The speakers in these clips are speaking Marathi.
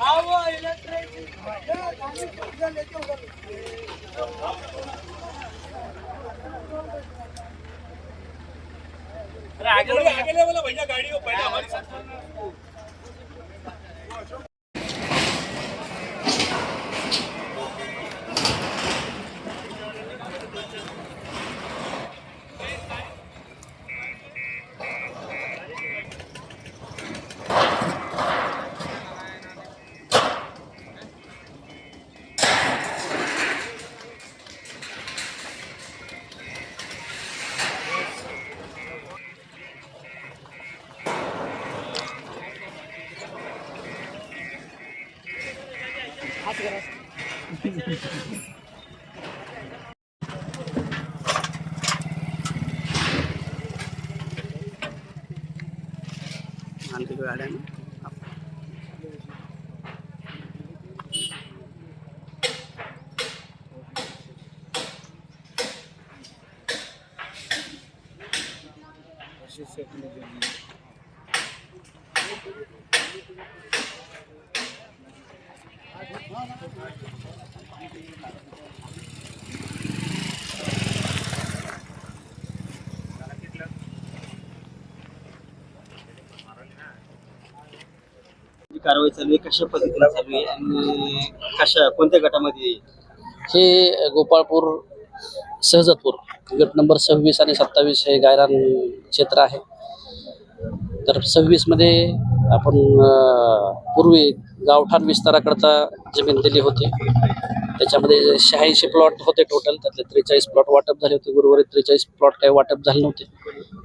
આવો આગળ આગળ લેવાના ભાઈ ગાડીઓ પહેલા અમારી સાથે అందుకు వాడాను Thank you. कारवाई चालू आहे? कशा पद्धतीने चालू आहे? आणि कशा कोणत्या गटामध्ये हे गोपाळपूर सहजतपूर गट नंबर सव्वीस आणि सत्तावीस हे गायरान क्षेत्र आहे. तर सव्वीसमध्ये आपण पूर्वी गावठाण विस्ताराकरता जमीन दिली होती. त्याच्यामध्ये शहाऐंशी प्लॉट होते टोटल त्यातले त्रेचाळीस प्लॉट वाटप झाले होते. उर्वरित त्रेचाळीस प्लॉट काही वाटप झाले नव्हते.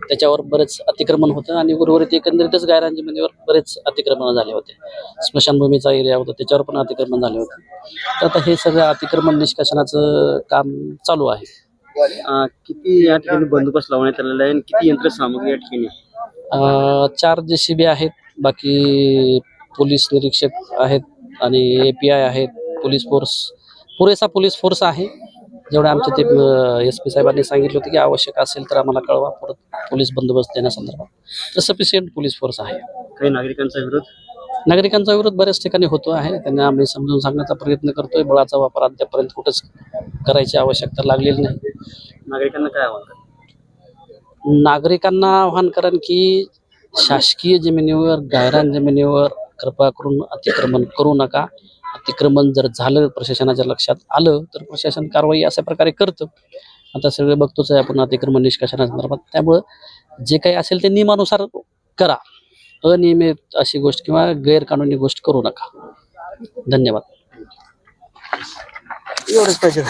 त्याच्यावर बरेच अतिक्रमण होतं आणि उर्वरित एकंदरीतच गायरान जमिनीवर बरेच अतिक्रमण झाले होते. स्मशानभूमीचा एरिया होता त्याच्यावर पण अतिक्रमण झाले होते. तर आता हे सगळं अतिक्रमण निष्कासनाचं काम चालू आहे. किती या ठिकाणी बंदोबस्त लावण्यात आलेला आहे आणि किती यंत्रसामुग्री या ठिकाणी चार जे सी बी आहेत बाकी पोलीस निरीक्षक आहेत आणि ए पी आय आहेत पोलीस फोर्स पुरेसा पोलीस फोर्स आहे. जेवढे आमचे ते एस पी साहेबांनी सांगितले होते की आवश्यक असेल तर आम्हाला कळवा परत पोलीस बंदोबस्त देण्यासंदर्भात. तर सफिशियंट पोलीस फोर्स आहे. काही नागरिकांचा विरोध? नागरिकांचा विरोध बऱ्याच ठिकाणी होतो आहे. त्यांना आम्ही समजून सांगण्याचा प्रयत्न करतोय. बळाचा वापर अद्यापर्यंत कुठंच करायची आवश्यकता लागलेली नाही. नागरिकांना काय आव्हान? नागरिकांना आव्हान करण की शासकीय जमिनीवर गायरान जमिनीवर कृपा करून अतिक्रमण करू नका. अतिक्रमण जर झालं प्रशासनाच्या लक्षात आलं तर प्रशासन कारवाई अशा प्रकारे करतं. आता सगळे बघतोच आहे आपण अतिक्रमण निष्कासनासंदर्भात त्यामुळं जे काही असेल ते नियमानुसार करा. अनियमित अशी गोष्ट किंवा गैरकानूनी गोष्ट करू नका. धन्यवाद. एवढंच पाहिजे.